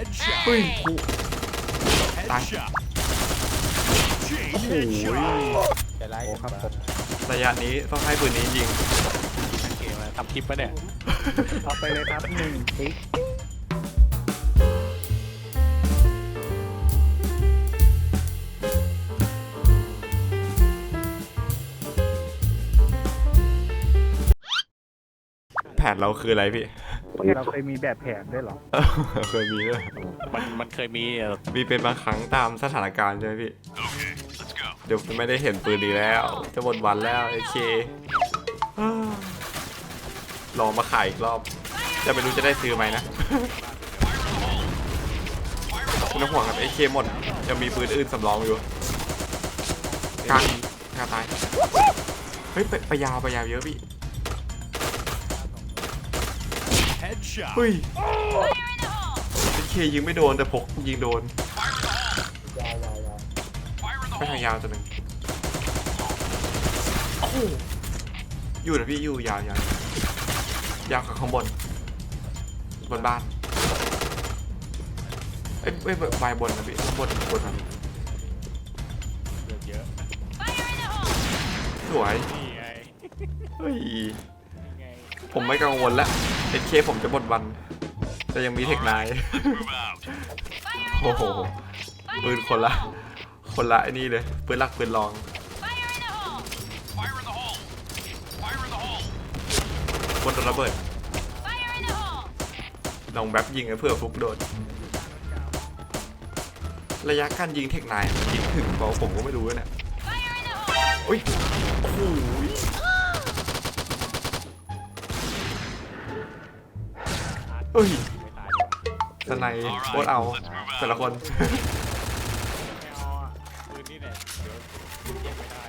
Headshot. เฮ้ยกู Headshot. Chain โอ้โห headshot. ใจร้ายกันครับผมระยะนี้ต้องให้ปืนนี้ยิงเกมทำคลิปปะเนี่ยเอาไปเลยครับหนึ่งติ๊กแผนเราคืออะไรพี่ เราเคยมีแบบแผนด้วยเหรอเออเคยมีด้วยมันมันเคยมีเอ่อมีเป็นบางครั้งตามสถานการณ์ใช่ไหมพี่ Okay, let's go. เดี๋ยวไม่ได้เห็นปืนดีแล้ว จะหมดวันแล้วโอเคอ้าวลองมาขายอีกรอบ จะไม่รู้จะได้ซื้อไหมนะคุณต้องห่วงครับไอเคหมด จะมีปืนอื่นสำรองอยู่กลางกลางตาย เฮ้ยไปไปยาวไปยาวเยอะพี่ เฮ้ยไอเคยิงไม่โดนแต่พกยิงโดนไปทางยาวตัวหนึ่งโอ้โหอยู่นะพี่อยู่ยาวยาวยาวกับข้างบน บนบ้านเอ้ยเอ้ยใบบนนะพี่ข้างบนบนนะเรื่องเยอะสวยนี่ไงเฮ้ยนี่ไง ผมไม่กังวลละเอเคผมจะหมดวันแต่ยังมีเทคนาย Move out. โอ้โหปืนคนละ คนละไอ้นี่เลยปืนหลักปืนรอง Fire in the hole. Fire in the hole. Fire in the hole. บนโดนระเบิด Fire in the hole. ลองแบบยิงให้เพื่อฟุกโดนระยะการยิงเทคนายมันยิงถึงเปล่าผมก็ไม่รู้เนี่ย Fire in the hole. อุ้ยโอ้โหเอ้ย ไม่ตายดีกว่าสไนด์โคตรเอาแต่ละคนไม่เอาอะปืนนี่เนี่ยเดี๋ยวเก็บไม่ได้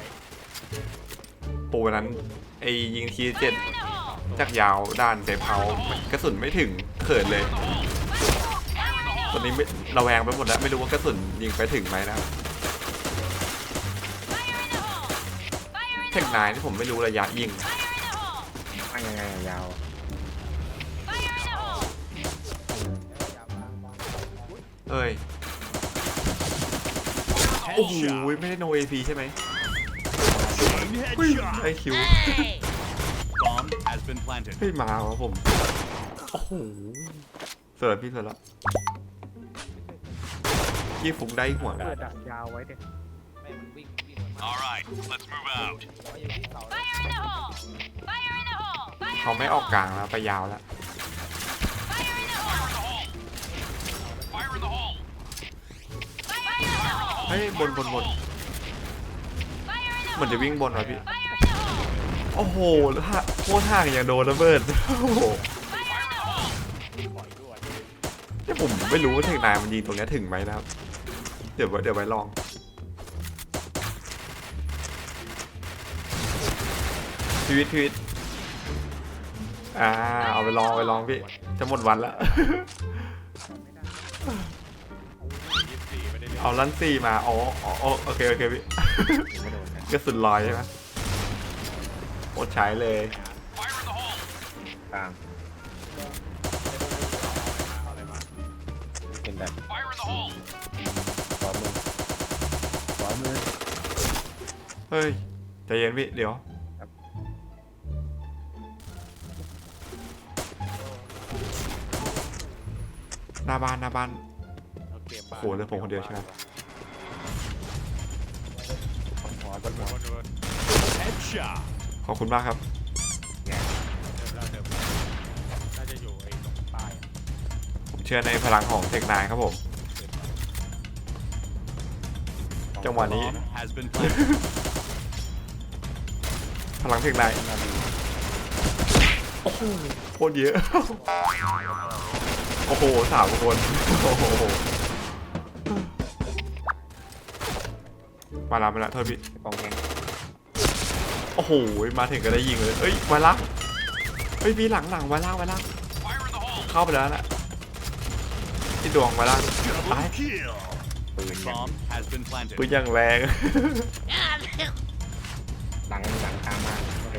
โปรวันนั้นไอ้ยิงทีเจ็ดจากยาวด้านเซฟเฮาส์มันกระสุนไม่ถึงเขินเลย ตอนนี้ไม่ระแวงไปหมดแล้ว ไม่รู้ว่ากระสุนยิงไปถึงไหมนะครับเทคนายที่ผมไม่รู้ระยะยิงว่ายังไงอะยาว เอ้ยโอ้โห Headshot. ไม่ได้โนเอพีใช่ไหม Chain ไอ headshot. คิว Bomb has been planted. เฮ้ยมาครับผม โอ้โหเสร็จแล้วพี่เสร็จแล้วยี่ฟุกได้หัวเปิดดักยาวไว้เด็ All right, let's move out. เขาไม่ออกกลางแล้วไปยาวแล้ว เฮ้ยบนบนบนเหมือนจะวิ่งบนว่ะพี่ โอ้โหแล้วห่าโคตรห่างอย่างโดนระเบิด โอ้โหเนี่ยผมไม่รู้ว่าเทคนายมันยิงตรงเนี้ยถึงไหมนะครับ เดี๋ยวไว้เดี๋ยวไว้ลอง ชีวิตชีวิตอ่า เอาไปลองไปลองพี่ จะหมดวันแล้ว เล่นเอาลันซี่มาอ๋ออ๋ออ๋อโอเคโอเคพี่ ไม่โดนนะกระสุนลอยใช่ไหมโคตรใช้เลย Fire in the hole. กลางเอาอะไรมาเป็นแบบ Fire in the hole. ขวามือขวามือเฮ้ยใจเย็นพี่ เดี๋ยว หน้าบ้านหน้าบ้าน หเหลือผมคนเดียวใช่ไหมหัวบนหัว Headshot. ขอบคุณมากครับ เดิมแล้วเดิมแล้วน่าจะอยู่ไอ้ตรงป้ายอะผมเชื่อในพลังของเทคนายครับผม จังหวะนี้ has been planted. พลังเทคนายโอ้โหโคตรเยอะ โอ้โหสามคน โอ้โห มาแล้วมาแล้วโทษพี่กองแกงโอ้โหมาถึงก็ได้ยิงเลยเอ้ยไวลักเฮ้ยพี่หลังหลังไวลักไวลัก Fire in the hole. เข้าไปแล้วนะที่ดวงไวลัก Double Aye. kill. ปืนยัง Bomb has been planted. ปืนอย่างแรงหลังหลังตามมาไอ้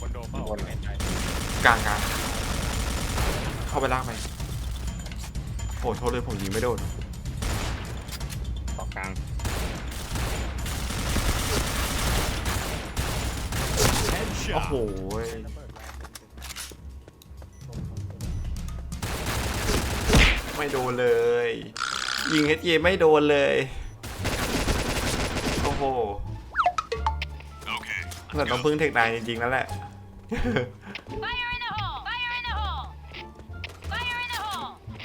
บนโดมเปล่าบนไม่แน่ใจกลางกลางเข้าไปลากไหมโหโทษเลยผมยิงไม่โดนต่อกลาง โอ้โหไม่โดนเลย ยิงเอเยไม่โดนเลย โอ้โหเราต้องพึ่งเทคนายจริงๆแล้วแหละ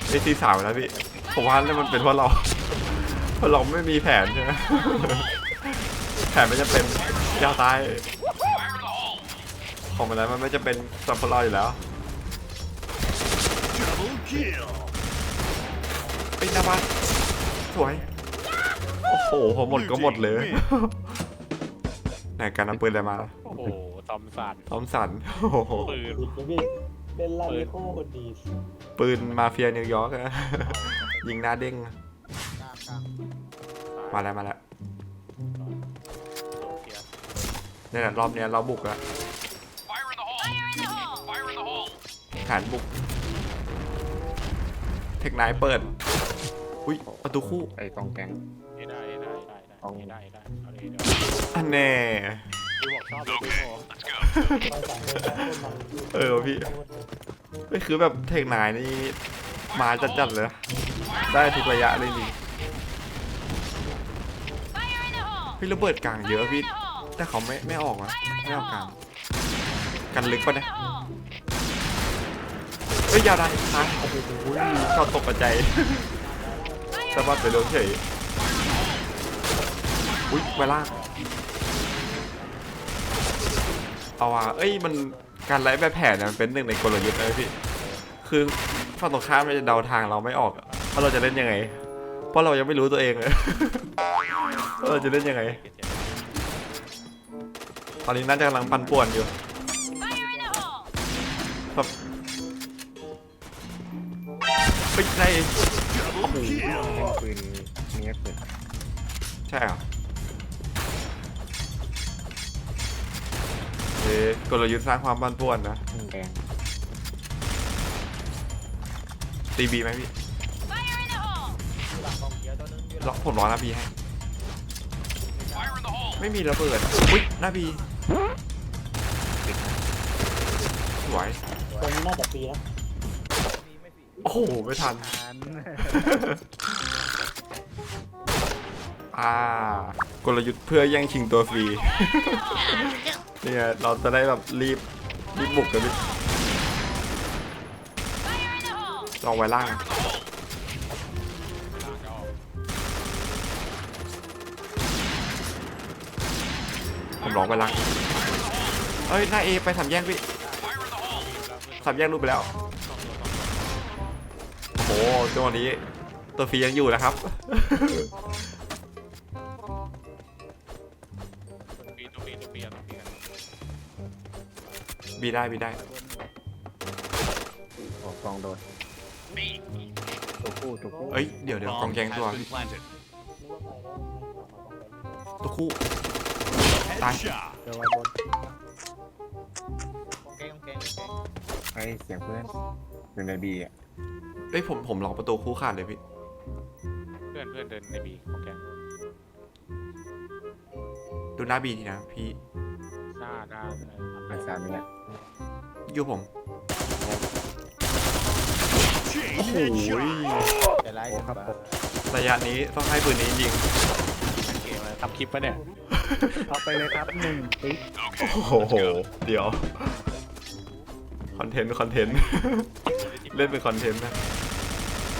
ไอซีสามแล้วพี่ผมว่านี่มันเป็นเพราะเราเพราะเราไม่มีแผนใช่ไหมแผนไม่จะเป็นยาวตาย ของมันนั้นมันไม่จะเป็นสำหรับพวกเราอยู่แล้ว Double kill. ไอ้ยหนาบ้านสวย โอ้โหพอหมดก็หมดเลยไหนการนำปืนอะไรมาโอ้โหตอมสันทอมสันโอ้โหปืนพี่เป็นลาลิโคคนดี ปืนมาเฟียนิวยอร์กอะยิงหน้าเด้ง มาแล้วมาแล้วโซเฟียเนี่ยแหละรอบเนี้ยเราบุกแล้ว ฐานบุก เทคไนายเปิด อุ้ยประตูคู่ ไอ้กองแกงได้ได้ได้ได้ได้เอาได้ได้เอาเลยเดี๋ยวอันแน่พี่บอกชอบเลยพี่โม Let's go. ไปสั่งเดินมาต้นมันเออพี่ไม่คือแบบเทคไนายนี่มาจัดๆเลยนะได้ทุกระยะเลยจริง Fire in the hole! พี่ระเบิดกลางเยอะ Fire พี่ in the hole! แต่เขาไม่ไม่ออกนะไม่ออกกลางกันลึกปะ In เนี่ย the hole! เฮ้ยยาได้ท้ายโอ้โหชอบตกกระใจสะบัดไปโดนเฉยอุ้ยเวลาเอาว่ะเอ้ยมันการไล่แบบแผนเนี่ยมันเป็นหนึ่งในกลยุทธ์นะพี่คือฝั่งตรงข้ามมันจะเดาทางเราไม่ออกว่าเราจะเล่นยังไง เพราะเรายังไม่รู้ตัวเองเลยเราจะเล่นยังไง ตอนนี้น่าจะกำลังปั่นป่วนอยู่ ปิดในปืนเนี้ยปืนใช่เหรอเอ๊ะกลยุทธ์สร้างความปั่นป่วนนะแดงตีบีไหมพี่ Fire in the hole! ล็อกผมรอหน้าบีให้ ไม่มีระเบิดอะอุ้ยหน้าบีสวยตัวนี้น่าจะปีนะ โอ้โห ไม่ทันอ่ากลยุทธ์เพื่อแย่งชิงตัวฟรี เนี่ยเราจะได้แบบรีบรีบบุกกันดิลองไว้ล่าง ผมลองไว้ล่าง เอ้ยหน้าเอไปสามแยกพี่สามแยกรูปไปแล้ว หจังหวะนี้ตัวฟรียังอยู่นะครับ ปีตัวปีตัวปีตัวปีกันบีได้บีได้ออกกองโดน B. ตัวคู่ตัวคู่เอ้ยเดี๋ยวเดี๋ยวกองแกงตัว been planted. ตัวคู่ตาย Headshot. เจอไว้บนไอ้เสียงเพื่อนอยู่ในบีอะ เอ้ยผมผมลองประตูคู่ขาดเลยพี่ เพื่อนเพื่อนเดินในบีของแกงดูหน้าบีทีนะพี่หน้าหน้าเออมันสามนี่แหละอยู่ผม Chain โอ้โหเดี๋ยวไล่โอ้ครับผมระยะนี้ต้องให้ปืนนี้ยิง เกมอะไรทำคลิปปะเนี่ยเอาไปเลยครับหนึ่งติ๊ก Okay. โอ้โห เดี๋ยว คอนเทนต์คอนเทนต์ เล่นเป็นคอนเทนต์นะ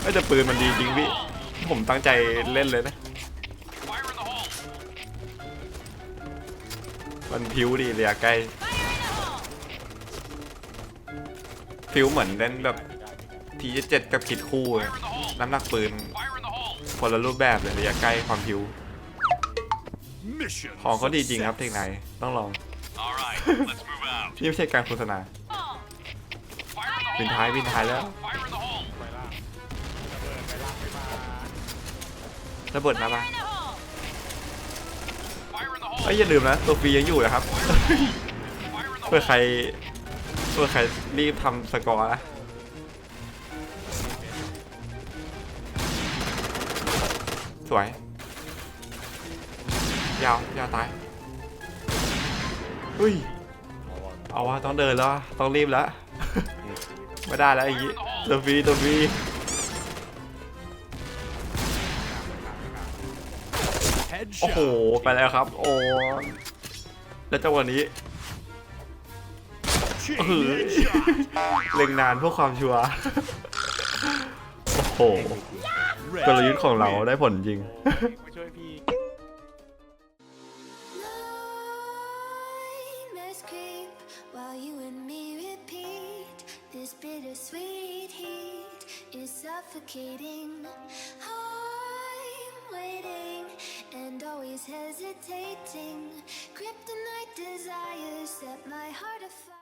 ไม่แต่ปืนมันดีจริงพี่ ผมตั้งใจเล่นเลยนะ Fire in the hole. มันพิ้วดีระยะใกล้ Fire in the hole! พิ้วเหมือนเล่นแบบทีเจ็ดกับคิดคู่เลย Fire in the hole. น้ำหนักปืน Fire in the hole. คนละรูปแบบเลยระยะใกล้ความพิ้ว Mission. ของเขาดีจริงครับเทคไนต้องลอง All right. Let's move out. นี่ไม่ใช่การโฆษณา Hole! Fire in the บินท้ายบินท้ายแล้วระเบิดไปล่าปมาระเบิดนะบ้าไอ้ยอย่าลืมนะตัวฟรียังอยู่นะครับ เพื่อใครเพื่อใครรีบทำสกอร์นะสวย ยาวยาวตายอุ้ย เอาว่าต้องเดินแล้ว ต้องรีบแล้ว ไม่ได้แล้วไอ้ยี่ตัวฟีตัวฟีโอ้โห ไปแล้วครับ โอ้ แล้วจังหวะนี้เออเล็งนานเพื่อความชัวร์ โอ้โหกลยุทธ์ของเราได้ผลจริง suffocating. I'm waiting and always hesitating. Kryptonite desires set my heart.